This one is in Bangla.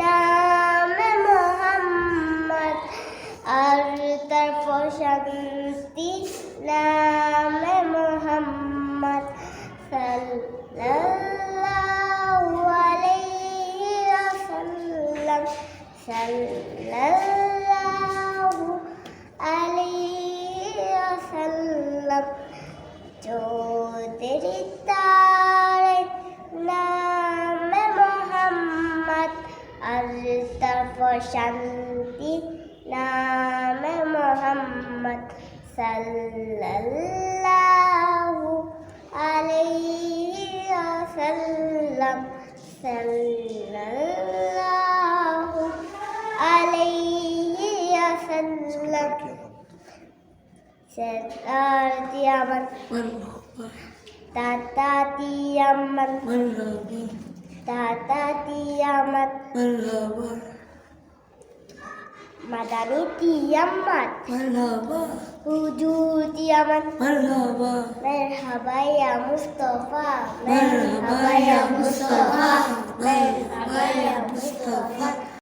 নামে মোহাম্মদ আর তার প্রশান্তি নামে মোহাম্মদ সাল্লাল্লাহু সাল্লাল্লাহু আলাইহি ওয়াসাল্লাম চোদের তারে নামে মোহাম্মদ, আর তার প্রশান্তি নামে মোহাম্মদ সাল্লাল্লাহু আলাইহি ওয়াসাল্লাম, সাল্লাল্লাহু وسلم ستارتي أمن تاتاتي أمن تاتاتي أمن مدني تيامات مرحبا وجود يمن مرحبا مرحبا يا مصطفى مرحبا يا مصطفى